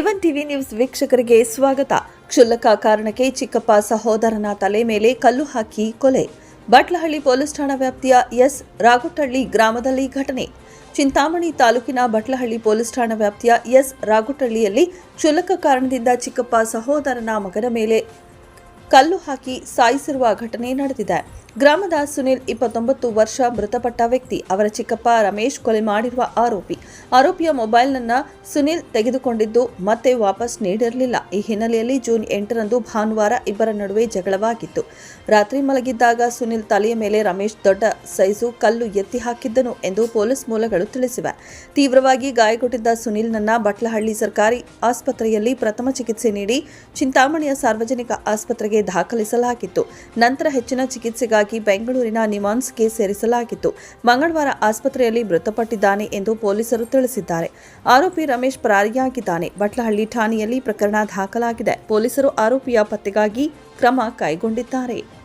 A one TV news ವೀಕ್ಷಕರಿಗೆ ಸ್ವಾಗತ. ಕ್ಷುಲ್ಲಕ ಕಾರಣಕ್ಕೆ ಚಿಕ್ಕಪ್ಪ ಸಹೋದರನ ತಲೆ ಮೇಲೆ ಕಲ್ಲು ಹಾಕಿ ಕೊಲೆ. ಬಟ್ಲಹಳ್ಳಿ ಪೊಲೀಸ್ ಠಾಣಾ ವ್ಯಾಪ್ತಿಯ ಎಸ್. ರಾಗುಟಳ್ಳಿ ಗ್ರಾಮದಲ್ಲಿ ಘಟನೆ. ಚಿಂತಾಮಣಿ ತಾಲೂಕಿನ ಬಟ್ಲಹಳ್ಳಿ ಪೊಲೀಸ್ ಠಾಣಾ ವ್ಯಾಪ್ತಿಯ ಎಸ್. ರಾಗುಟಳ್ಳಿಯಲ್ಲಿ ಕ್ಷುಲ್ಲಕ ಕಾರಣದಿಂದ ಚಿಕ್ಕಪ್ಪ ಸಹೋದರನ ಮಗನ ಮೇಲೆ ಕಲ್ಲು ಹಾಕಿ ಸಾಯಿಸಿರುವ ಘಟನೆ ನಡೆದಿದೆ. ಗ್ರಾಮದ ಸುನಿಲ್ ಇಪ್ಪತ್ತೊಂಬತ್ತು ವರ್ಷ ಮೃತಪಟ್ಟ ವ್ಯಕ್ತಿ, ಅವರ ಚಿಕ್ಕಪ್ಪ ರಮೇಶ್ ಕೊಲೆ ಮಾಡಿರುವ ಆರೋಪಿ. ಆರೋಪಿಯ ಮೊಬೈಲ್ನನ್ನು ಸುನಿಲ್ ತೆಗೆದುಕೊಂಡಿದ್ದು ಮತ್ತೆ ವಾಪಸ್ ನೀಡಿರಲಿಲ್ಲ. ಈ ಹಿನ್ನೆಲೆಯಲ್ಲಿ ಜೂನ್ ಎಂಟರಂದು ಭಾನುವಾರ ಇಬ್ಬರ ನಡುವೆ ಜಗಳವಾಗಿತ್ತು. ರಾತ್ರಿ ಮಲಗಿದ್ದಾಗ ಸುನಿಲ್ ತಲೆಯ ಮೇಲೆ ರಮೇಶ್ ದೊಡ್ಡ ಸೈಜು ಕಲ್ಲು ಎತ್ತಿ ಹಾಕಿದ್ದನು ಎಂದು ಪೊಲೀಸ್ ಮೂಲಗಳು ತಿಳಿಸಿವೆ. ತೀವ್ರವಾಗಿ ಗಾಯಗೊಂಡಿದ್ದ ಸುನಿಲ್ನನ್ನ ಬಟ್ಲಹಳ್ಳಿ ಸರ್ಕಾರಿ ಆಸ್ಪತ್ರೆಯಲ್ಲಿ ಪ್ರಥಮ ಚಿಕಿತ್ಸೆ ನೀಡಿ ಚಿಂತಾಮಣಿಯ ಸಾರ್ವಜನಿಕ ದಾಖಲಿಸಲಾಗಿತ್ತು. ನಂತರ ಹೆಚ್ಚಿನ ಚಿಕಿತ್ಸೆಗಾಗಿ ಬೆಂಗಳೂರಿನ ನಿಮಾನ್ಸ್ಗೆ ಸೇರಿಸಲಾಗಿತ್ತು. ಮಂಗಳವಾರ ಆಸ್ಪತ್ರೆಯಲ್ಲಿ ಮೃತಪಟ್ಟಿದ್ದಾನೆ ಎಂದು ಪೊಲೀಸರು ತಿಳಿಸಿದ್ದಾರೆ. ಆರೋಪಿ ರಮೇಶ್ ಪರಾರಿಯಾಗಿದ್ದಾನೆ. ಬಟ್ಲಹಳ್ಳಿ ಠಾಣೆಯಲ್ಲಿ ಪ್ರಕರಣ ದಾಖಲಾಗಿದೆ. ಪೊಲೀಸರು ಆರೋಪಿಯ ಪತ್ತೆಗಾಗಿ ಕ್ರಮ ಕೈಗೊಂಡಿದ್ದಾರೆ.